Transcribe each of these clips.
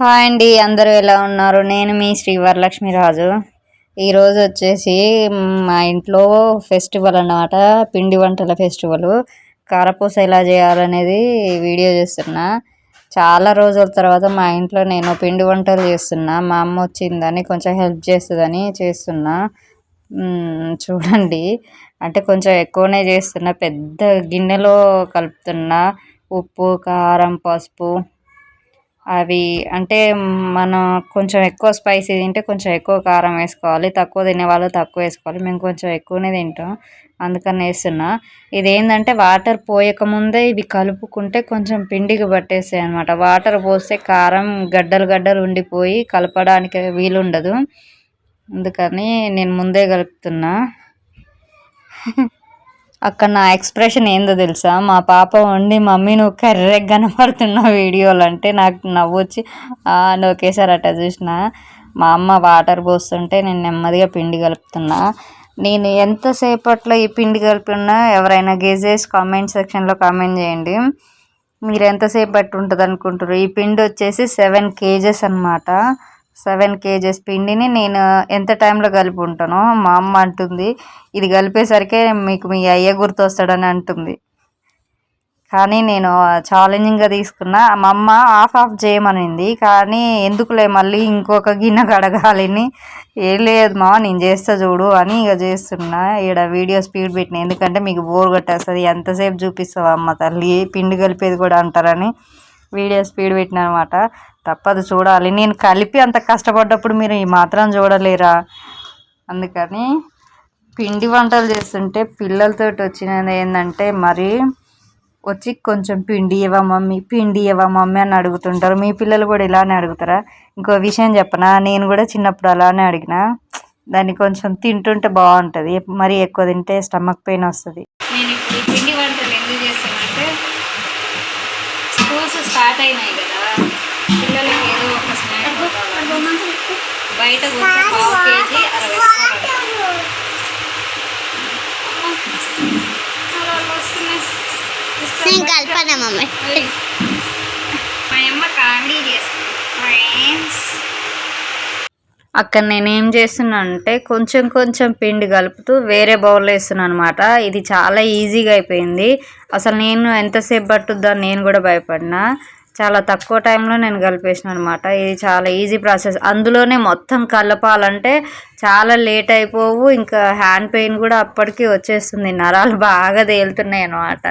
Hi అండి అందరూ ఎలా ఉన్నారు? నేను మీ శ్రీ వరలక్ష్మి రాజు ఈరోజు వచ్చేసి మా ఇంట్లో ఫెస్టివల్ అన్నమాట పిండి వంటల ఫెస్టివల్. కారపూస ఎలా చేయాలనేది వీడియో చేస్తున్నా. చాలా రోజుల తర్వాత మా ఇంట్లో నేను పిండి వంటలు చేస్తున్నా. మా అమ్మ వచ్చిందని కొంచెం హెల్ప్ చేస్తుందని చేస్తున్నా. చూడండి. అంటే కొంచెం ఎక్కువనే చేస్తున్నా. పెద్ద గిన్నెలో కలుపుతున్నా. ఉప్పు కారం పసుపు. అవి అంటే మనం కొంచెం ఎక్కువ స్పైసీ తింటే కొంచెం ఎక్కువ కారం వేసుకోవాలి తక్కువ తినే వాళ్ళు తక్కువ వేసుకోవాలి మేము కొంచెం ఎక్కువనే తింటాం అందుకని వేస్తున్నా. ఇదేంటంటే వాటర్ పోయక ముందే ఇవి కలుపుకుంటే కొంచెం పిండికి పట్టేస్తాయి అనమాట వాటర్ పోస్తే కారం గడ్డలు గడ్డలు ఉండిపోయి కలపడానికి వీలుండదు. అందుకని నేను ముందే కలుపుతున్నా. అక్కడ నా ఎక్స్ప్రెషన్ ఏందో తెలుసా? మా పాప ఉండి మమ్మీ నువ్వు కర్రెగ్ కనపడుతున్నావు వీడియోలు అంటే నాకు నవ్వు వచ్చి అని ఒకేసారి అట్ట చూసిన? మా అమ్మ వాటర్ పోస్తుంటే నేను నెమ్మదిగా పిండి కలుపుతున్నా. నేను ఎంతసేపట్లో ఈ పిండి కలిపినా ఎవరైనా గేజెస్ కామెంట్ సెక్షన్లో కామెంట్ చేయండి. మీరు ఎంతసేపు బట్టి ఉంటుంది అనుకుంటారు ఈ పిండి వచ్చేసి సెవెన్ కేజెస్ అనమాట సెవెన్ కేజెస్ పిండిని నేను ఎంత టైంలో కలిపి ఉంటానో మా అమ్మ అంటుంది. ఇది కలిపేసరికే మీకు మీ అయ్య గుర్తొస్తాడని అంటుంది. కానీ నేను ఛాలెంజింగ్గా తీసుకున్నా. మా అమ్మ ఆఫ్ ఆఫ్ చేయమనింది. కానీ ఎందుకులే మళ్ళీ ఇంకొక గిన్నె కడగాలని ఏం లేదు మా నేను చేస్తా చూడు అని ఇక చేస్తున్నా. ఇక్కడ వీడియో స్పీడ్ పెట్టిన. ఎందుకంటే మీకు బోర్ కొట్టేస్తుంది. ఎంతసేపు చూపిస్తావు అమ్మ తల్లి? పిండి కలిపేది కూడా అంటారని వీడియో స్పీడ్ పెట్టిన అనమాట. తప్పదు చూడాలి. నేను కలిపి అంత కష్టపడ్డప్పుడు మీరు ఈ మాత్రం చూడలేరా? అందుకని పిండి వంటలు చేస్తుంటే పిల్లలతో వచ్చినది ఏంటంటే మరి వచ్చి కొంచెం పిండి ఇవ్వ మమ్మీ పిండి ఇవ్వ మమ్మీ అని అడుగుతుంటారు. మీ పిల్లలు కూడా ఇలానే అడుగుతారా? ఇంకో విషయం చెప్పనా? నేను కూడా చిన్నప్పుడు అలానే అడిగిన. దాన్ని కొంచెం తింటుంటే బాగుంటుంది. మరి ఎక్కువ తింటే స్టమక్ పెయిన్ వస్తుంది. నేను పిండి వంటలు ఎందుకు చేస్తానంటే స్కూల్స్ స్టార్ట్ అయినాయి బయట కొత్త పావు కేజీ అరవై రూపాయలు. నేను కలపనా మమ్మీ? మా అమ్మ కామెడీ చేస్తుంది. ఫ్రెండ్స్. అక్కడ నేనేం చేస్తున్నా అంటే కొంచెం కొంచెం పిండి కలుపుతూ వేరే బౌల్లో వేస్తున్నాను అనమాట ఇది చాలా ఈజీగా అయిపోయింది. అసలు నేను ఎంతసేపు పట్టుద్దా నేను కూడా భయపడినా. చాలా తక్కువ టైంలో నేను కలిపేసిన అనమాట ఇది చాలా ఈజీ ప్రాసెస్ అందులోనే మొత్తం కలపాలంటే చాలా లేట్ అయిపోవు. ఇంకా హ్యాండ్ పెయిన్ కూడా అప్పటికి వచ్చేస్తుంది. నరాలు బాగా తేలుతున్నాయి అనమాట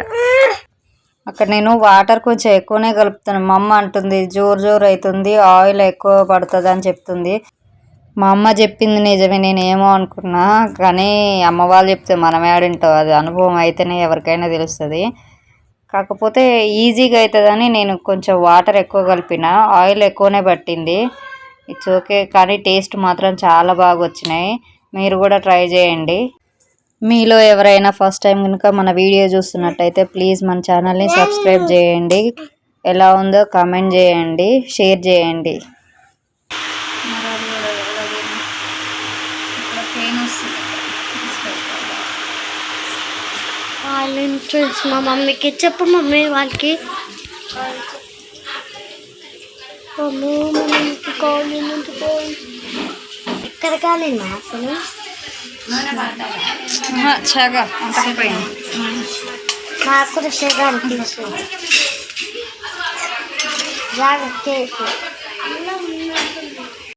అక్కడ నేను వాటర్ కొంచెం ఎక్కువనే కలుపుతాను. మా అమ్మ అంటుంది జోరు జోరు అవుతుంది ఆయిల్ ఎక్కువ పడుతుంది అని చెప్తుంది. మా అమ్మ చెప్పింది నిజమే నేను ఏమో అనుకున్నా. కానీ అమ్మ వాళ్ళు చెప్తే మనమే ఏడింటాం అది అనుభవం అయితేనే ఎవరికైనా తెలుస్తుంది. కాకపోతే ఈజీగా అవుతుందని నేను కొంచెం వాటర్ ఎక్కువ కలిపిన. ఆయిల్ ఎక్కువనే పట్టింది. ఇట్స్ ఓకే కానీ టేస్ట్ మాత్రం చాలా బాగా వచ్చినాయి మీరు కూడా ట్రై చేయండి. మీలో ఎవరైనా ఫస్ట్ టైం కనుక మన వీడియో చూస్తున్నట్టయితే ప్లీజ్ మన ఛానల్ని సబ్స్క్రైబ్ చేయండి. ఎలా ఉందో కామెంట్ చేయండి షేర్ చేయండి. వాళ్ళ ఫ్రెండ్స్ మా మమ్మీకి చెప్పు మమ్మీ వాళ్ళకి. మమ్మీ మా మమ్మీకి కావాలి ఎక్కడ కాలేనా అసలు? చగా అంతకపోయింది నాకు కూడా షేగా అనిపించింది. జాగ్రత్త